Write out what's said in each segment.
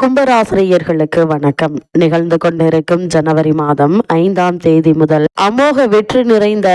கும்பராசிரியர்களுக்கு வணக்கம். நிகழ்ந்து கொண்டிருக்கும் ஜனவரி மாதம் ஐந்தாம் தேதி முதல் அமோக வெற்றி நிறைந்த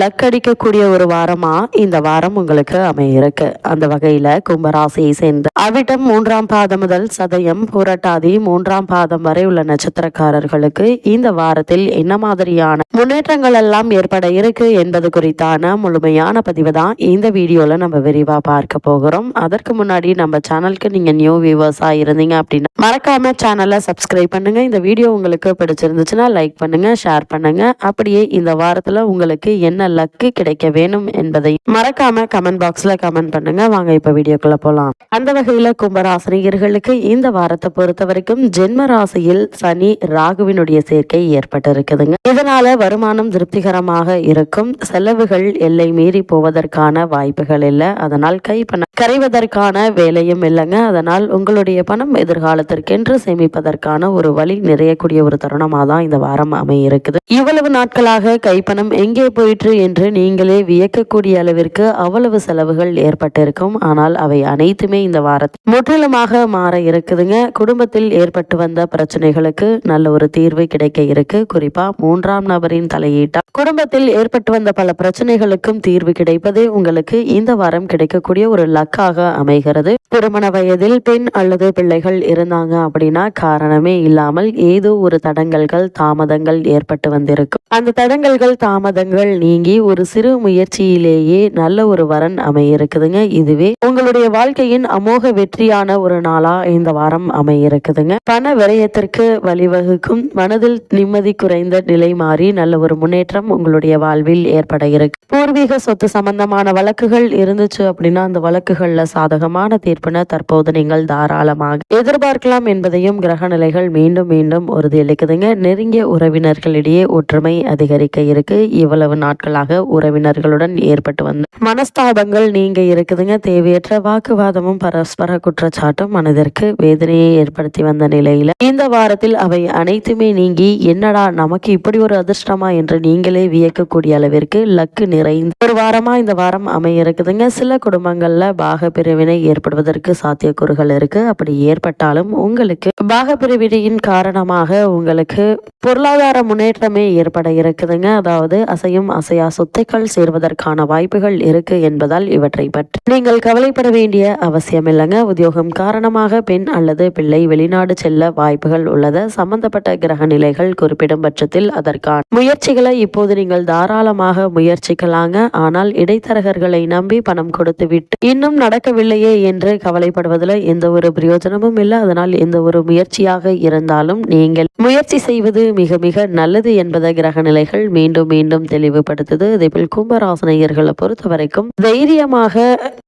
லக்கடிக்கக்கூடிய ஒரு வாரமா இந்த வாரம் உங்களுக்கு அமையிருக்கு. அந்த வகையில கும்பராசியை சேர்ந்த அவிட்டம் மூன்றாம் பாதம் முதல் சதயம் புரட்டாதி மூன்றாம் பாதம் வரை உள்ள நட்சத்திரக்காரர்களுக்கு இந்த வாரத்தில் என்ன மாதிரியான முன்னேற்றங்கள் எல்லாம் ஏற்பட இருக்கு என்பது குறித்தான முழுமையான பதிவு தான் இந்த வீடியோல நம்ம விரிவா பார்க்க போகிறோம். அதற்கு முன்னாடி நம்ம சேனலுக்கு நீங்க நியூ வியூவர்ஸா இருந்தீங்க அப்படின்னா மறக்காம சேனலை சப்ஸ்கிரைப் பண்ணுங்க. இந்த வீடியோ உங்களுக்கு பிடிச்சிருந்துச்சுன்னா லைக் பண்ணுங்க ஷேர் பண்ணுங்க. அப்படியே இந்த வாரத்துல உங்களுக்கு என்ன லக்கு கிடைக்க வேணும் என்பதை மறக்காம கமெண்ட் பாக்ஸ்ல கமெண்ட் பண்ணுங்க. வாங்க இப்ப வீடியோக்குள்ள போலாம். அந்த வகையில கும்பராசினியர்களுக்கு இந்த வாரத்தை பொறுத்த வரைக்கும் ஜென்ம ராசியில் சனி ராகுவினுடைய சேர்க்கை ஏற்பட்டு இருக்குதுங்க இதனால வருமானம் திருப்திகரமாக இருக்கும். செலவுகள் எல்லை மீறி போவதற்கான வாய்ப்புகள் இல்லை. அதனால் கை பணம் கரைவதற்கான வேலையும் இல்லைங்க. அதனால் உங்களுடைய பணம் காலத்திற்கென்று சேமிப்பதற்கான ஒரு வழி நிறையக்கூடிய ஒரு தருணமாக தான் இந்த வாரம் அமையிருக்குது இவ்வளவு நாட்களாக கைப்பணம் எங்கே போயிற்று என்று நீங்களே வியக்கக்கூடிய அளவிற்கு அவ்வளவு செலவுகள் ஏற்பட்டிருக்கும். ஆனால் அவை அனைத்துமே இந்த வாரத்தில் முற்றிலுமாக மாற இருக்குதுங்க. குடும்பத்தில் ஏற்பட்டு வந்த பிரச்சனைகளுக்கு நல்ல ஒரு தீர்வு கிடைக்க இருக்கு. குறிப்பா மூன்றாம் நபரின் தலையீட்டா. குடும்பத்தில் ஏற்பட்டு வந்த பல பிரச்சனைகளுக்கும் தீர்வு கிடைப்பதே உங்களுக்கு இந்த வாரம் கிடைக்கக்கூடிய ஒரு லக்காக அமைகிறது. திருமண வயதில் பெண் அல்லது பிள்ளைகள் இருந்த இருந்தாங்க அப்படின்னா காரணமே இல்லாமல் ஏதோ ஒரு தடங்கல்கள் தாமதங்கள் ஏற்பட்டு வந்திருக்கும். அந்த தடங்கல்கள் தாமதங்கள் நீங்கி ஒரு சிறு முயற்சியிலேயே நல்ல ஒரு வரன் அமையிருக்குதுங்க. இதுவே உங்களுடைய வாழ்க்கையின் அமோக வெற்றியான ஒரு நாளா இந்த வாரம் அமையிருக்குதுங்க. பண விரயத்திற்கு வழிவகுக்கும் மனதில் நிம்மதி குறைந்த நிலை மாறி நல்ல ஒரு முன்னேற்றம் உங்களுடைய வாழ்வில் ஏற்பட இருக்கு. பூர்வீக சொத்து சம்பந்தமான வழக்குகள் இருந்துச்சு அப்படின்னா அந்த வழக்குகள்ல சாதகமான தீர்ப்பின தற்போது நீங்கள் தாராளமாக எதிர்பார்க்க பார்க்கலாம் என்பதையும் கிரக நிலைகள் மீண்டும் மீண்டும் உறுதியளிக்குதுங்க. நெருங்கிய உறவினர்களிடையே ஒற்றுமை அதிகரிக்க இருக்கு. இவ்வளவு நாட்களாக உறவினர்களுடன் ஏற்பட்டு வந்த மனஸ்தாபங்கள் நீங்க இருக்குதுங்க. தேவையற்ற வாக்குவாதமும் பரஸ்பர குற்றச்சாட்டும் மனதிற்கு வேதனையை ஏற்படுத்தி வந்த நிலையில இந்த வாரத்தில் அவை அனைத்துமே நீங்கி என்னடா நமக்கு இப்படி ஒரு அதிர்ஷ்டமா என்று நீங்களே வியக்கக்கூடிய அளவிற்கு லக்கு நிறைந்த ஒரு வாரமா இந்த வாரம் அமைய இருக்குதுங்க. சில குடும்பங்கள்ல பாக பிரிவினை ஏற்படுவதற்கு சாத்தியக்கூறுகள் இருக்கு. அப்படி ஏற்பட்டாலும் உங்களுக்கு பாகப்பிரிவினையின் காரணமாக உங்களுக்கு பொருளாதார முன்னேற்றமே ஏற்பட இருக்குதுங்க. அதாவது அசையும் அசையா சொத்துக்கள் சேர்வதற்கான வாய்ப்புகள் இருக்கு என்பதால் இவற்றை பற்றி நீங்கள் கவலைப்பட வேண்டிய அவசியம் இல்லைங்க உத்தியோகம் காரணமாக பெண் அல்லது பிள்ளை வெளிநாடு செல்ல வாய்ப்புகள் உள்ளது. சம்பந்தப்பட்ட கிரக நிலைகள் குறிப்பிடும் பட்சத்தில் அதற்கான முயற்சிகளை இப்போது நீங்கள் தாராளமாக முயற்சிக்கலாங்க. ஆனால் இடைத்தரகர்களை நம்பி பணம் கொடுத்து விட்டு இன்னும் நடக்கவில்லையே என்று கவலைப்படுவதில் எந்த ஒரு பிரயோஜனமும் இல்லை. அதனால் எந்த ஒரு முயற்சியாக இருந்தாலும் நீங்கள் முயற்சி செய்வது மிக மிக நல்லது என்பதை கிரக நிலைகள் மீண்டும் மீண்டும் தெளிவுபடுத்துது. இதேபோல் கும்பராசனையர்களை பொறுத்த வரைக்கும் தைரியமாக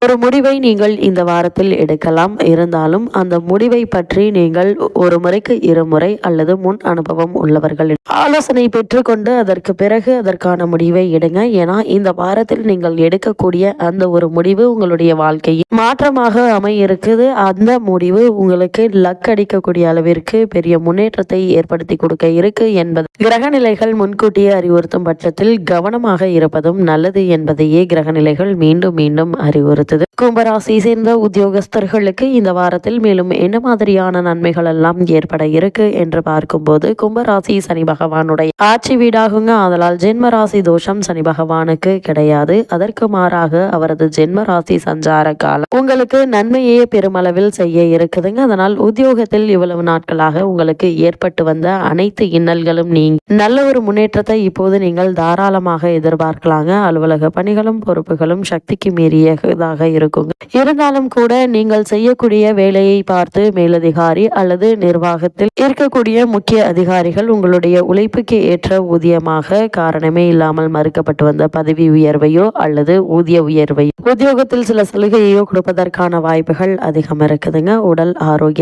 ஒரு முடிவை நீங்கள் இந்த வாரத்தில் எடுக்கலாம். இருந்தாலும் அந்த முடிவை பற்றி நீங்கள் ஒரு முறைக்கு இருமுறை அல்லது முன் அனுபவம் உள்ளவர்கள் ஆலோசனை பெற்றுக்கொண்டு அதற்கு பிறகு அதற்கான முடிவை எடுங்க. ஏன்னா இந்த வாரத்தில் நீங்கள் எடுக்கக்கூடிய அந்த ஒரு முடிவு உங்களுடைய வாழ்க்கையில் மாற்றமாக அமையிருக்குது. அந்த முடிவு உங்களுக்கு லக் அடிக்கக்கூடிய அளவிற்கு பெரிய முன்னேற்றத்தை ஏற்படுத்தி கொடுக்க இருக்கு என்பது. கிரகநிலைகள் முன்கூட்டியே அறிவுறுத்தும் பட்சத்தில் கவனமாக இருப்பதும் நல்லது என்பதையே கிரகநிலைகள் மீண்டும் மீண்டும் அறிவுறுத்துது. கும்பராசி சேர்ந்த உத்தியோகஸ்தர்களுக்கு இந்த வாரத்தில் மேலும் என்ன மாதிரியான நன்மைகள் எல்லாம் ஏற்பட இருக்கு என்று பார்க்கும்போது கும்பராசி சனி பகவானுடைய ஆட்சி வீடாகுங்க. அதனால் ஜென்ம ராசி தோஷம் சனி பகவானுக்கு கிடையாது. அதற்கு மாறாக அவரது ஜென்ம ராசி சஞ்சார காலம். உங்களுக்கு நன்மையே பெருமளவில் செய்ய இருக்குதுங்க. அதனால் உத்தியோகத்தில் இவ்வளவு நாட்களாக உங்களுக்கு ஏற்பட்டு வந்த அனைத்து இன்னல்களும் நீங்க நல்ல ஒரு முன்னேற்றத்தை இப்போது நீங்கள் தாராளமாக எதிர்பார்க்கலாங்க. அலுவலக பணிகளும் பொறுப்புகளும் சக்திக்கு மீறியதாக இருக்குங்க. இருந்தாலும் கூட நீங்கள் செய்யக்கூடிய வேலையை பார்த்து மேலதிகாரி அல்லது நிர்வாகத்தில் இருக்கக்கூடிய முக்கிய அதிகாரிகள் உங்களுடைய உழைப்புக்கு ஏற்ற ஊதியமாக காரணமே இல்லாமல் மறுக்கப்பட்டு வந்த பதவி உயர்வையோ அல்லது ஊதிய உயர்வையோ உத்தியோகத்தில் சில சலுகையோ கொடுப்பதற்கான வாய்ப்புகள் அதிகம் இருக்குதுங்க. உடல்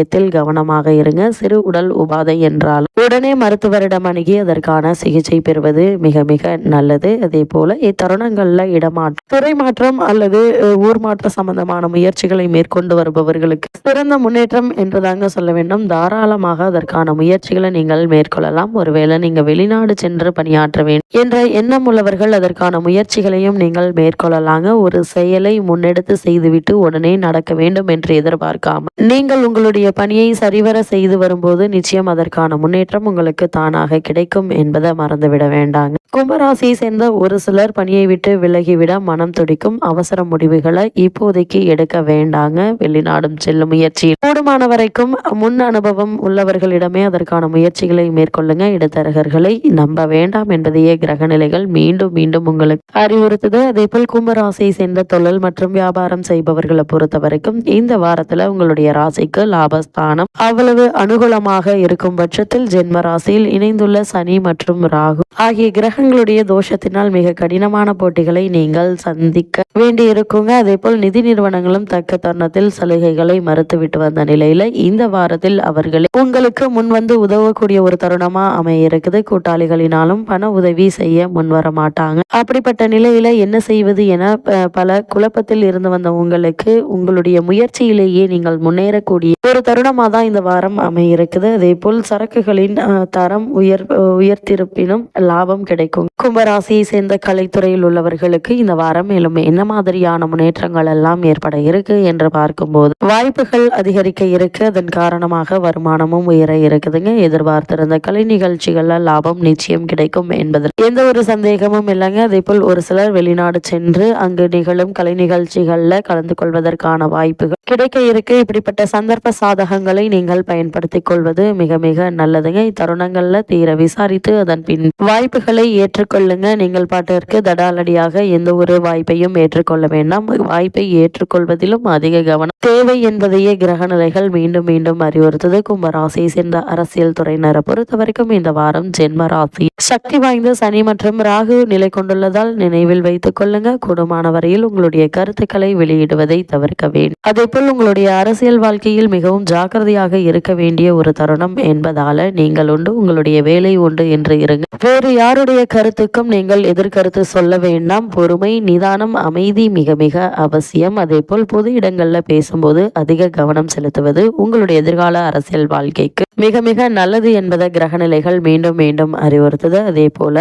விஷயத்தில் கவனமாக இருங்க. சிறு உடல் உபாதை என்றால் உடனே மருத்துவரிடம் அணுகி அதற்கான சிகிச்சை பெறுவது மிக மிக நல்லது. அதே போல இத்தருணங்கள்ல இடமாற்றம் துறை மாற்றம் அல்லது ஊர் மாற்ற சம்பந்தமான முயற்சிகளை மேற்கொண்டு வருபவர்களுக்கு சிறந்த முன்னேற்றம் என்றுதாங்க சொல்ல வேண்டும். தாராளமாக அதற்கான முயற்சிகளை நீங்கள் மேற்கொள்ளலாம். ஒருவேளை நீங்க வெளிநாடு சென்று பணியாற்ற வேண்டும் என்ற எண்ணம் உள்ளவர்கள் அதற்கான முயற்சிகளையும் நீங்கள் மேற்கொள்ளலாங்க. ஒரு செயலை முன்னெடுத்து செய்துவிட்டு உடனே நடக்க வேண்டும் என்று எதிர்பார்க்காமல் நீங்கள் உங்களுடைய பணியை சரிவர செய்து வரும்போது நிச்சயம் அதற்கான முன்னேற்றம் உங்களுக்கு தானாக கிடைக்கும் என்பதை மறந்துவிட வேண்டாங்க. கும்பராசியை சேர்ந்த ஒரு சிலர் பணியை விட்டு விலகிவிட மனம் துடிக்கும் அவசர முடிவுகளை இப்போதைக்கு எடுக்க வேண்டாங்க. வெளிநாடும் செல்லும் முயற்சி. கூடுமான வரைக்கும் முன் அனுபவம் உள்ளவர்களிடமே அதற்கான முயற்சிகளை மேற்கொள்ளுங்க. இடைத்தரகர்களை நம்ப வேண்டாம் என்பதையே கிரகநிலைகள் மீண்டும் மீண்டும் உங்களுக்கு அறிவுறுத்துது. அதே போல் கும்பராசியை சேர்ந்த தொழில் மற்றும் வியாபாரம் செய்பவர்களை பொறுத்த வரைக்கும் இந்த வாரத்துல உங்களுடைய ராசிக்கு ஸ்தானம் அவ்வளவு அனுகூலமாக இருக்கும் பட்சத்தில் ஜென்ம ராசியில் இணைந்துள்ள சனி மற்றும் ராகு ஆகிய கிரகங்களுடைய தோஷத்தினால் மிக கடினமான போட்டிகளை நீங்கள் சந்திக்க வேண்டி இருக்குங்க அதே போல் நிதி நிறுவனங்களும் தக்க தருணத்தில் சலுகைகளை மறுத்துவிட்டு வந்த நிலையில இந்த வாரத்தில் அவர்களே உங்களுக்கு முன் வந்து உதவக்கூடிய ஒரு தருணமா அமைய இருக்குது கூட்டாளிகளினாலும் பண உதவி செய்ய முன் வர மாட்டாங்க. அப்படிப்பட்ட நிலையில என்ன செய்வது என ப- பல குழப்பத்தில் இருந்து வந்த உங்களுக்கு உங்களுடைய முயற்சியிலேயே நீங்கள் முன்னேறக்கூடிய ஒரு தருணமா தான் இந்த வாரம் அமைய இருக்குது அதே போல் சரக்குகளின் தரம் உயர் உயர்த்திருப்பினும் லாபம் கிடைக்கும். கும்பராசியை சேர்ந்த கலைத்துறையில் உள்ளவர்களுக்கு இந்த வாரம் மேலும் என்ன மாதிரியான முன்னேற்றங்கள் எல்லாம் ஏற்பட இருக்கு என்று பார்க்கும்போது வாய்ப்புகள் அதிகரிக்க இருக்கு. அதன் காரணமாக வருமானமும் உயர இருக்குதுங்க. எதிர்பார்த்திருந்த கலை நிகழ்ச்சிகள்ல லாபம் நிச்சயம் கிடைக்கும் என்பதில் எந்த ஒரு சந்தேகமும் இல்லைங்க. அதே போல் ஒரு சிலர் வெளிநாடு சென்று அங்கு நிகழும் கலை நிகழ்ச்சிகள்ல கலந்து கொள்வதற்கான வாய்ப்புகள் கிடைக்க இருக்கு. இப்படிப்பட்ட சந்தர்ப்ப சாதகங்களை நீங்கள் பயன்படுத்திக் கொள்வது மிக மிக நல்லதுங்க. இத்தருணங்கள்ல தீர விசாரித்து அதன் பின் வாய்ப்புகளை ஏற்றுக்கொள்ளுங்க. நீங்கள் பாட்டிற்கு தடாலடியாக எந்த ஒரு வாய்ப்பையும் ஏற்றுக்கொள்ள வேண்டாம். வாய்ப்பை ஏற்றுக்கொள்வதிலும் அதிக கவனம். தேவை என்பதையே கிரக நிலைகள் மீண்டும் மீண்டும் அறிவுறுத்தது. கும்பராசியை சேர்ந்த அரசியல் துறையினரை பொறுத்த வரைக்கும் இந்த வாரம் ஜென்ம ராசி. சக்தி வாய்ந்த சனி மற்றும் ராகு நிலை கொண்டுள்ளதால் நினைவில் வைத்துக் கொள்ளுங்க. கூடுமான வரையில் உங்களுடைய கருத்துக்களை வெளியிடுவதை தவிர்க்க வேண்டும் அதேபோல் உங்களுடைய அரசியல் வாழ்க்கையில் மிகவும் ஜாக்கிரதையாக இருக்க வேண்டிய ஒரு தருணம் என்பதால நீங்கள் உண்டு உங்களுடைய வேலை உண்டு என்று இருங்க. வேறு யாருடைய கருத்துக்கும் நீங்கள் எதிர்கருத்து சொல்ல வேண்டாம். பொறுமை நிதானம் அமைதி மிக மிக அவசியம். அதே போல் பொது இடங்கள்ல பேசும்போது அதிக கவனம் செலுத்துவது உங்களுடைய எதிர்கால அரசியல் வாழ்க்கைக்கு மிக மிக நல்லது என்பதை கிரகநிலைகள் மீண்டும் மீண்டும் அறிவுறுத்துது. அதே போல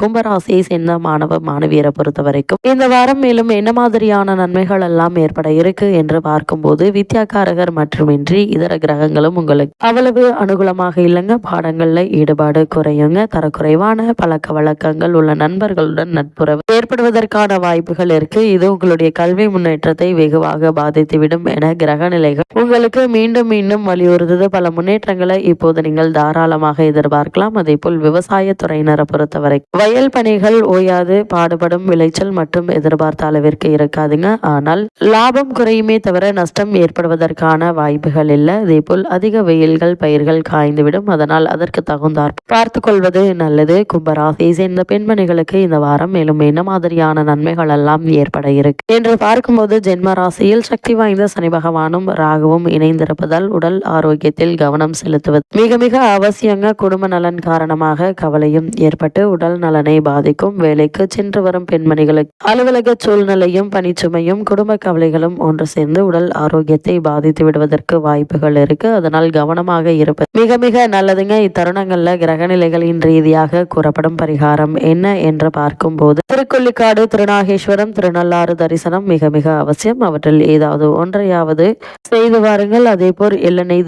கும்பராசியை சேர்ந்த மாணவ மாணவியரை பொறுத்த வரைக்கும் இந்த வாரம் மேலும் என்ன மாதிரியான நன்மைகள் எல்லாம் ஏற்பட இருக்கு என்று பார்க்கும்போது வித்யாகாரகர் மட்டுமின்றி இதர கிரகங்களும் உங்களுக்கு அவ்வளவு அனுகூலமாக இல்லைங்க. பாடங்கள்ல ஈடுபாடு குறையுங்க. தரக்குறைவான பழக்க வழக்கங்கள் உள்ள நண்பர்களுடன் நட்புறவு ஏற்படுவதற்கான வாய்ப்புகள் இருக்கு. இது உங்களுடைய கல்வி முன்னேற்றத்தை வெகுவாக பாதித்துவிடும் என கிரக நிலைகள் உங்களுக்கு மீண்டும் மீண்டும் வலியுறுத்தது. பல முன்னேற்றங்களை இப்போது நீங்கள் தாராளமாக எதிர்பார்க்கலாம். அதே போல் விவசாய துறையினரை பொறுத்தவரை வயல் பணிகள் ஓயாது பாடுபடும் விளைச்சல் மற்றும் எதிர்பார்த்த அளவிற்கு இருக்காதுங்க. ஆனால் லாபம் குறையுமே தவிர நஷ்டம் ஏற்படுவதற்கான வாய்ப்புகள் இல்லை. இதேபோல் அதிக வெயில்கள் பயிர்கள் காய்ந்துவிடும். அதனால் அதற்கு தகுந்தார் பார்த்து கொள்வது நல்லது. கும்பராசியை சேர்ந்த பெண்மணிகளுக்கு இந்த வாரம் மேலும் என்ன மாதிரியான நன்மைகள் எல்லாம் ஏற்பட இருக்கு? என்று பார்க்கும்போது ஜென்ம ராசியில் சக்தி வாய்ந்த சனி பகவானும் ராகுவும் இணைந்திருப்பதால் உடல் ஆரோக்கியத்தில் கவனம் செலுத்துவது மிக மிக அவசியங்க. குடும்ப நலன் காரணமாக கவலையும் ஏற்பட்டு உடல் நலனை பாதிக்கும். வேலைக்கு சென்று வரும் பெண்மணிகளுக்கு அலுவலக சூழ்நிலையும் பணிச்சுமையும் குடும்ப கவலைகளும் ஒன்று சேர்ந்து உடல் ஆரோக்கியத்தை பாதித்து விடுவதற்கு வாய்ப்பு வாய்ப்புகள் இருக்கு. அதனால் கவனமாக இருப்பது மிக மிக நல்லதுங்க. இத்தருணங்கள்ல கிரகநிலைகளின் ரீதியாக கூறப்படும் பரிகாரம் என்ன என்று பார்க்கும்போது திருக்கொல்லிக்காடு திருநாகேஸ்வரம் திருநள்ளாறு தரிசனம் மிக மிக அவசியம். அவற்றில் ஏதாவது ஒன்றையாவது செய்து வாருங்கள். அதே போல்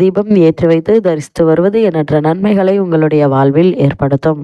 தீபம் ஏற்றி வைத்து தரிசித்து வருவது எண்ணற்ற நன்மைகளை உங்களுடைய வாழ்வில் ஏற்படுத்தும்.